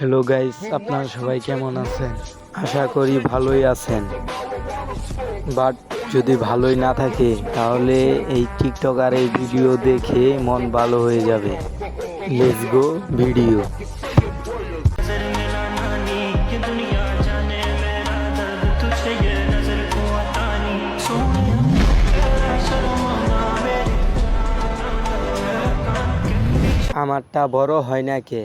Hello guys আপনারা সবাই কেমন আছেন? আশা করি ভালোই আছেন। বাট যদি ভালোই না থাকে, তাহলে এই টিকটক আর এই ভিডিও দেখে মন ভালো হয়ে যাবে। লেটস গো ভিডিও আমারটা বড় হয় না কে?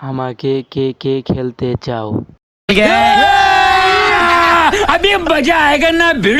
আমাকে কে কে খেলতে চাও अभी मजा आएगा ना भिड़ो